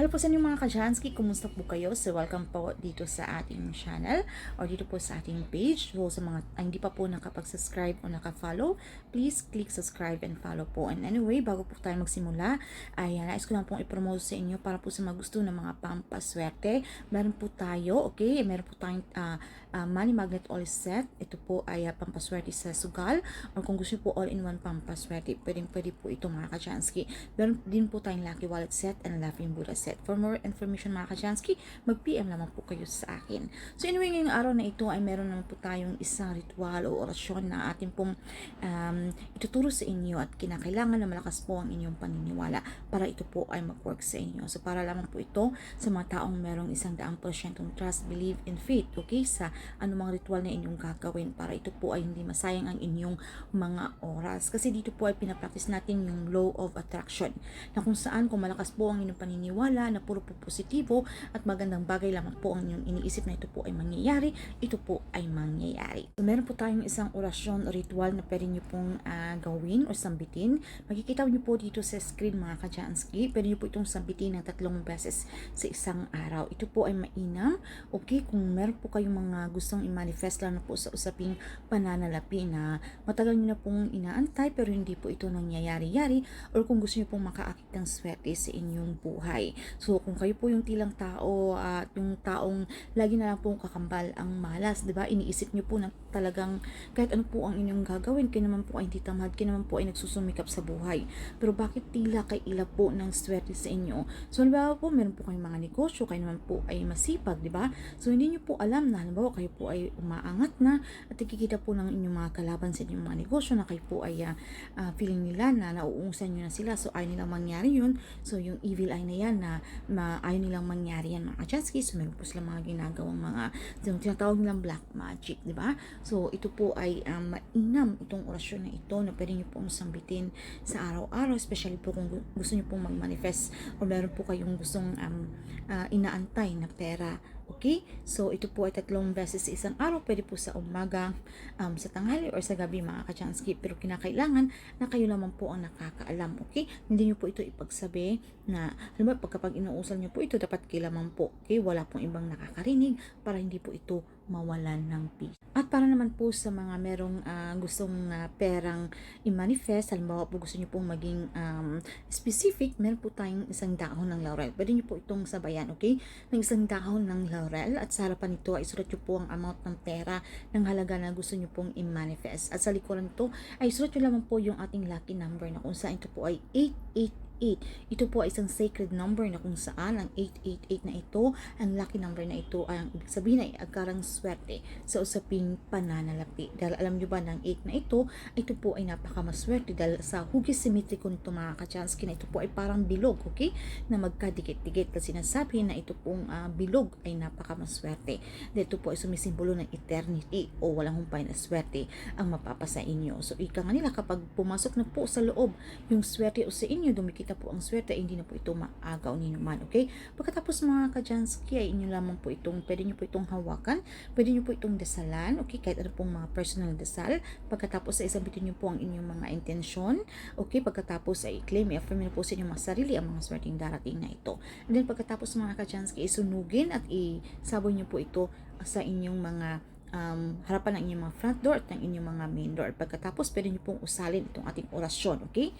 Hello po sa inyo mga kajansky, kumusta po kayo? So welcome po dito sa ating channel or dito po sa ating page. So sa mga ay, hindi pa po nakapag-subscribe o naka-follow, please click subscribe and follow po. And anyway, bago po tayo magsimula, ay nais ko lang pong i-promote sa inyo para po sa mga gusto ng mga pampaswerte. Meron po tayo, okay? Meron po tayong uh, uh, money magnet all set. Ito po ay uh, pampaswerte sa sugal or kung gusto po all-in-one pampaswerte, pwedeng pwede po ito mga kajansky. Meron din po tayong lucky wallet set and laughing Buddha set. For more information mga kajansky, mag-PM naman po kayo sa akin. So anyway, ngayong araw na ito ay meron naman po tayong isang ritual o orasyon na atin pong um, ituturo sa inyo at kinakailangan na malakas po ang inyong paniniwala para ito po ay mag-work sa inyo. So para lamang po ito sa mga taong merong isang daang porsyentong trust, believe, and faith, okay, sa anumang ritual na inyong gagawin para ito po ay hindi masayang ang inyong mga oras. Kasi dito po ay pinapractice natin yung law of attraction na kung saan kung malakas po ang inyong paniniwala na puro po positibo at magandang bagay lamang po ang inyong iniisip na ito po ay mangyayari, ito po ay mangyayari. So, meron po tayong isang orasyon o ritual na pwede nyo pong uh, gawin o sambitin. Makikita nyo po dito sa screen mga kajansky. Pwede nyo po itong sambitin ng tatlong beses sa isang araw. Ito po ay mainam. Okay, kung meron po kayong mga gustong i-manifest lang na po sa usaping pananalapi na matagal nyo na pong inaantay pero hindi po ito nangyayari-yari or kung gusto nyo pong makaakit ng swerte sa inyong buhay. So, kung kayo po yung tilang tao at uh, yung taong lagi na lang pong kakambal ang malas, di ba? Iniisip nyo po na talagang kahit ano po ang inyong gagawin, kayo naman po ay hindi tamad, kayo naman po ay nagsusumikap sa buhay. Pero bakit tila kay ila po ng swerte sa inyo? So, halimbawa po, meron po kayong mga negosyo, kayo naman po ay masipag, di ba? So, hindi nyo po alam na, halimbawa, kayo po ay umaangat na at nakikita po ng inyong mga kalaban sa inyong mga negosyo na kayo po ay uh, uh, feeling nila na nauungusan nyo na sila. So, ayaw nilang mangyari yun. So, yung evil eye na yan na ma ayaw nilang mangyari yan mga Chansky. So, meron po silang mga ginagawang mga yung tinatawag nilang black magic, di ba? So, ito po ay um, mainam itong orasyon na ito na pwede nyo pong sambitin sa araw-araw, especially po kung gusto nyo pong mag-manifest o meron po kayong gustong um, uh, inaantay na pera Okay? So, ito po ay tatlong beses sa isang araw. Pwede po sa umaga, um, sa tanghali, or sa gabi mga kachansky. Pero kinakailangan na kayo naman po ang nakakaalam. Okay? Hindi nyo po ito ipagsabi na, alam mo, pagkapag inuusal nyo po ito, dapat kailangan po. Okay? Wala pong ibang nakakarinig para hindi po ito mawalan ng peace. At para naman po sa mga merong uh, gustong uh, perang i-manifest, halimbawa po gusto nyo pong maging um, specific, meron po tayong isang dahon ng laurel. Pwede nyo po itong sabayan, okay? Ng isang dahon ng laurel at sa harapan nito ay sulat nyo po ang amount ng pera ng halaga na gusto nyo pong i-manifest. At sa likuran nito ay sulat nyo lamang po yung ating lucky number na kung saan ito po ay 888 8. Ito po ay isang sacred number na kung saan ang 888 na ito, ang lucky number na ito ay ang ibig sabihin ay agkarang swerte sa usaping pananalapi. Dahil alam nyo ba ng 8 na ito, ito po ay napakamaswerte dahil sa hugis symmetric nito mga kachansky na ito po ay parang bilog, okay? Na magkadikit-dikit kasi sinasabi na ito pong uh, bilog ay napakamaswerte. Dahil ito po ay sumisimbolo ng eternity o walang humpay na swerte ang mapapasa inyo. So ika nga nila kapag pumasok na po sa loob yung swerte o sa inyo, dumikit na po ang swerte, hindi na po ito maagaw ni naman, okay? Pagkatapos mga kajansky, ay inyo lamang po itong, pwede nyo po itong hawakan, pwede nyo po itong dasalan, okay? Kahit ano pong mga personal dasal. Pagkatapos ay isabitin nyo po ang inyong mga intensyon, okay? Pagkatapos ay i-claim, i-affirm nyo po sa inyong mga sarili ang mga swerteng darating na ito. And then pagkatapos mga kajansky, isunugin at isabon nyo po ito sa inyong mga um, harapan ng inyong mga front door at ng inyong mga main door. Pagkatapos, pwede nyo pong usalin itong ating orasyon, okay?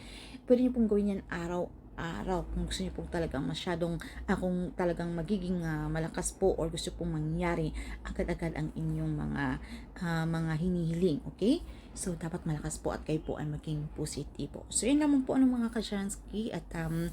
Pwede nyo pong gawin yan araw araw kung gusto niyo pong talagang masyadong uh, talagang magiging uh, malakas po or gusto pong mangyari agad-agad ang inyong mga uh, mga hinihiling okay so dapat malakas po at kayo po ay maging positibo. So yun naman po ang mga kasyansky at um,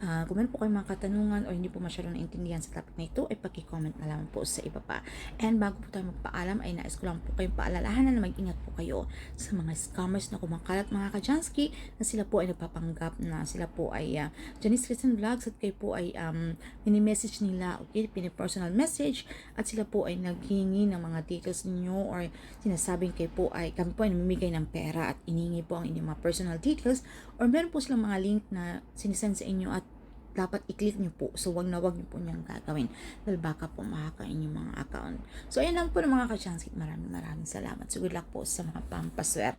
uh, kung meron po kayong mga katanungan o hindi po masyadong naintindihan sa topic na ito ay paki-comment na lang po sa iba pa. And bago po tayo magpaalam ay nais ko lang po kayong paalalahanan na mag-ingat po kayo sa mga scammers na kumakalat mga kasyansky na sila po ay nagpapanggap na sila po ay uh, Janice Christian Vlogs at kayo po ay um, mini-message nila, okay, pini-personal message at sila po ay naghingi ng mga details ninyo or sinasabing kayo po ay kami po ay namimigay ng pera at iningi po ang inyong mga personal details or meron po silang mga link na sinisend sa inyo at dapat i-click nyo po. So, wag na wag nyo po niyang gagawin. Dahil baka po makakain yung mga account. So, ayan lang po ng mga ka-chance. Maraming maraming salamat. So, good luck po sa mga pampaswerte.